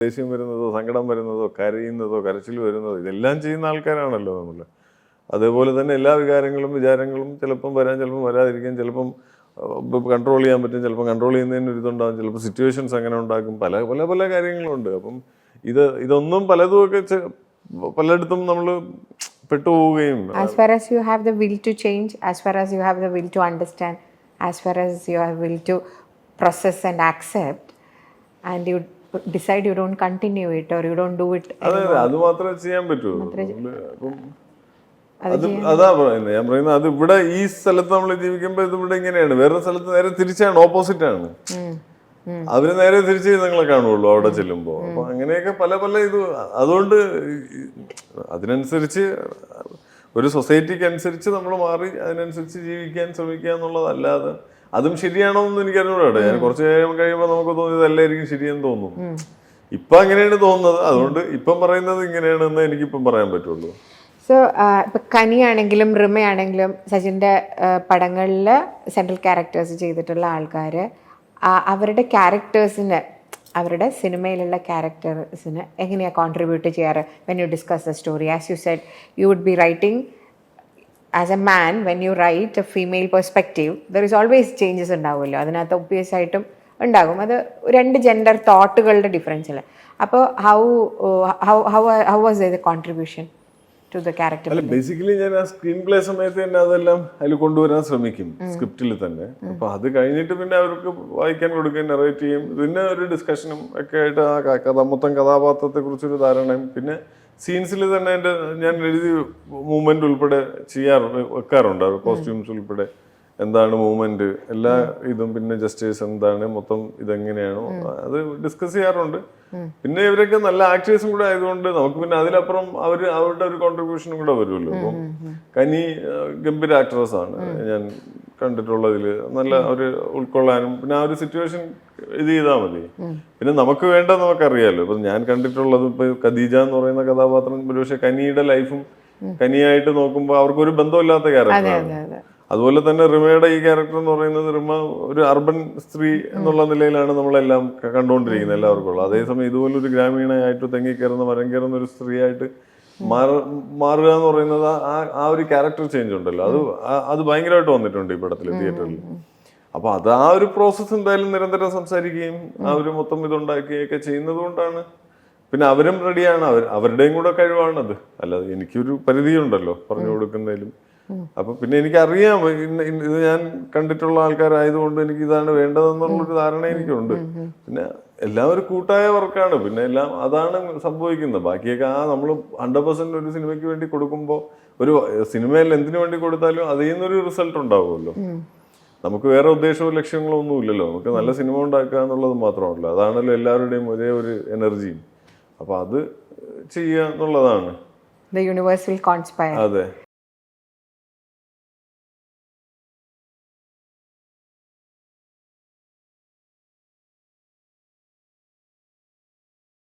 ദേഷ്യം വരുന്നതോ സങ്കടം വരുന്നതോ കരയുന്നതോ കരച്ചിൽ വരുന്നതോ ഇതെല്ലാം ചെയ്യുന്ന ആൾക്കാരാണല്ലോ നമ്മൾ അതേപോലെ തന്നെ എല്ലാ വികാരങ്ങളും വിചാരങ്ങളും ചിലപ്പം വരാൻ ചിലപ്പം വരാതിരിക്കാൻ ചിലപ്പം കൺട്രോൾ ചെയ്യാൻ പറ്റും ചിലപ്പം കൺട്രോൾ ചെയ്യുന്നതിന് ഒരിതുണ്ടാകും ചിലപ്പോൾ സിറ്റുവേഷൻസ് അങ്ങനെ ഉണ്ടാക്കും. പല പല പല കാര്യങ്ങളുണ്ട്. അപ്പം ഇത് ഇതൊന്നും പലതും ഒക്കെ ചെ- പലയിടത്തും നമ്മൾ പെട്ടുപോവുകയും as far as you have the will to change as far as you have the will to understand as far as you have will to process and accept and you decide you don't continue it or you don't do it അതെ മാത്രമേ ചെയ്യാൻ പറ്റൂ. അത് അതാ പറയുന്നത്. ഞാൻ പറയുന്നത് അത് ഇവിടെ ഈ സ്ഥലത്ത് നമ്മൾ ജീവിക്കുമ്പോൾ ഇത് ഇവിടെ ഇങ്ങനെയാണ്. വേറൊരു സ്ഥലത്ത് നേരെ തിരിച്ചാണ് ഓപ്പോസിറ്റ് ആണ്. അവർ നേരെ തിരിച്ച് നിങ്ങളെ കാണുള്ളൂ അവിടെ ചെല്ലുമ്പോൾ അപ്പൊ അങ്ങനെയൊക്കെ പല പല ഇത് അതുകൊണ്ട് അതിനനുസരിച്ച് ഒരു സൊസൈറ്റിക്ക് അനുസരിച്ച് നമ്മൾ മാറി അതിനനുസരിച്ച് ജീവിക്കാൻ ശ്രമിക്കുക എന്നുള്ളതല്ലാതെ അതും ശരിയാണോ എന്ന് എനിക്ക് അറിഞ്ഞൂടാ ഞാൻ കുറച്ച് കഴിയുമ്പോൾ കഴിയുമ്പോൾ നമുക്ക് തോന്നിയത് അല്ലായിരിക്കും ശരിയെന്ന് തോന്നുന്നു. ഇപ്പൊ അങ്ങനെയാണ് തോന്നുന്നത്. അതുകൊണ്ട് ഇപ്പം പറയുന്നത് ഇങ്ങനെയാണെന്ന് എനിക്കിപ്പം പറയാൻ പറ്റുള്ളൂ. സോ ഇപ്പൊ കനിയാണെങ്കിലും റിമയാണെങ്കിലും സച്ചിന്റെ പടങ്ങളിൽ സെൻട്രൽ ക്യാരക്ടേഴ്സ് ചെയ്തിട്ടുള്ള ആൾക്കാർ അവരുടെ ക്യാരക്ടേഴ്സിന് അവരുടെ സിനിമയിലുള്ള ക്യാരക്ടേഴ്സിന് എങ്ങനെയാണ് കോൺട്രിബ്യൂട്ട് ചെയ്യാറ്? When you discuss the story as you said you would be writing as a man when you write a female perspective there is always changes ഉണ്ടാവുമല്ലോ. അതിനകത്ത് ഒബ്വിയസ് ആയിട്ടും ഉണ്ടാകും. അത് രണ്ട് ജെൻഡർ തോട്ടുകളുടെ ഡിഫറൻസിൽ അപ്പോൾ how how how how was the contribution to the character അല്ല ബേസിക്കലി ഞാൻ ആ സ്ക്രീൻ പ്ലേ സമയത്ത് തന്നെ അതെല്ലാം അതിൽ കൊണ്ടുവരാൻ ശ്രമിക്കും സ്ക്രിപ്റ്റിൽ തന്നെ. അപ്പൊ അത് കഴിഞ്ഞിട്ട് പിന്നെ അവർക്ക് വായിക്കാൻ കൊടുക്കുകയും നെറേറ്റ് ചെയ്യും. പിന്നെ ഒരു ഡിസ്കഷനും ഒക്കെ ആയിട്ട് ആ കഥ മൊത്തം കഥാപാത്രത്തെ കുറിച്ചൊരു ധാരണയും. പിന്നെ സീൻസിൽ തന്നെ എന്റെ ഞാൻ എഴുതി മൂവ്മെന്റ് ഉൾപ്പെടെ ചെയ്യാറ് വെക്കാറുണ്ട്. കോസ്റ്റ്യൂംസ് ഉൾപ്പെടെ. എന്താണ് മൂവ്മെന്റ്? എല്ലാ ഇതും പിന്നെ ജസ്റ്റിസ് എന്താണ് മൊത്തം ഇതെങ്ങനെയാണോ അത് ഡിസ്കസ് ചെയ്യാറുണ്ട്. പിന്നെ ഇവരൊക്കെ നല്ല ആക്ടേഴ്സും കൂടെ ആയതുകൊണ്ട് നമുക്ക് പിന്നെ അതിലപ്പുറം അവർ അവരുടെ ഒരു കോൺട്രിബ്യൂഷനും കൂടെ വരുമല്ലോ. അപ്പം കനി ഗംഭീര ആക്ട്രസ് ആണ്. ഞാൻ കണ്ടിട്ടുള്ളതിൽ നല്ല ഒരു ഉൾക്കൊള്ളാനും പിന്നെ ആ ഒരു സിറ്റുവേഷൻ ഇത് ചെയ്താൽ മതി. പിന്നെ നമുക്ക് വേണ്ട നമുക്കറിയാലോ. ഇപ്പൊ ഞാൻ കണ്ടിട്ടുള്ളത് ഇപ്പൊ ഖദീജ എന്ന് പറയുന്ന കഥാപാത്രം ഒരുപക്ഷെ കനിയുടെ ലൈഫും കനിയായിട്ട് നോക്കുമ്പോൾ അവർക്കൊരു ബന്ധമില്ലാത്ത ക്യാരക്ടറാണ് അതുപോലെ തന്നെ റിമയുടെ ഈ ക്യാരക്ടർ എന്ന് പറയുന്നത് റിമ ഒരു അർബൻ സ്ത്രീ എന്നുള്ള നിലയിലാണ് നമ്മളെല്ലാം കണ്ടുകൊണ്ടിരിക്കുന്നത് എല്ലാവർക്കും ഉള്ളത്. അതേസമയം ഇതുപോലൊരു ഗ്രാമീണയായിട്ട് തെങ്ങി കയറുന്ന മരം കയറുന്ന ഒരു സ്ത്രീയായിട്ട് മാറ- മാറുക എന്ന് പറയുന്നത് ആ- ആ ഒരു ക്യാരക്ടർ ചേഞ്ച് ഉണ്ടല്ലോ. അത് അത് ഭയങ്കരമായിട്ട് വന്നിട്ടുണ്ട് ഈ പടത്തിൽ തിയേറ്ററിൽ അപ്പൊ അത് ആ ഒരു പ്രോസസ്സ് എന്തായാലും നിരന്തരം സംസാരിക്കുകയും ആ ഒരു മൊത്തം ഇതുണ്ടാക്കുകയൊക്കെ ചെയ്യുന്നത് കൊണ്ടാണ് പിന്നെ അവരും റെഡിയാണ് അവർ അവരുടെയും കൂടെ കഴിവാണത്. അല്ലാതെ എനിക്കൊരു പരിധിയുണ്ടല്ലോ പറഞ്ഞു കൊടുക്കുന്നതിലും. അപ്പൊ പിന്നെ എനിക്കറിയാം ഇത് ഞാൻ കണ്ടിട്ടുള്ള ആൾക്കാരായതുകൊണ്ട് എനിക്ക് ഇതാണ് വേണ്ടതെന്നുള്ളൊരു ധാരണ എനിക്കുണ്ട്. പിന്നെ എല്ലാം ഒരു കൂട്ടായ വർക്കാണ്. പിന്നെ എല്ലാം അതാണ് സംഭവിക്കുന്നത്. ബാക്കിയൊക്കെ ആ നമ്മൾ ഹൺഡ്രഡ് പെർസെന്റ് ഒരു സിനിമയ്ക്ക് വേണ്ടി കൊടുക്കുമ്പോൾ ഒരു സിനിമയിൽ എന്തിനു വേണ്ടി കൊടുത്താലും അതിൽ നിന്നൊരു റിസൾട്ട് ഉണ്ടാവുമല്ലോ. നമുക്ക് വേറെ ഉദ്ദേശവും ലക്ഷ്യങ്ങളോ ഒന്നും ഇല്ലല്ലോ. നമുക്ക് നല്ല സിനിമ ഉണ്ടാക്കുക എന്നുള്ളത് മാത്രമല്ല അതാണല്ലോ എല്ലാവരുടെയും ഒരേ ഒരു എനർജിയും അപ്പൊ അത് ചെയ്യുക എന്നുള്ളതാണ്. കോൺസ്പയർ അതെ.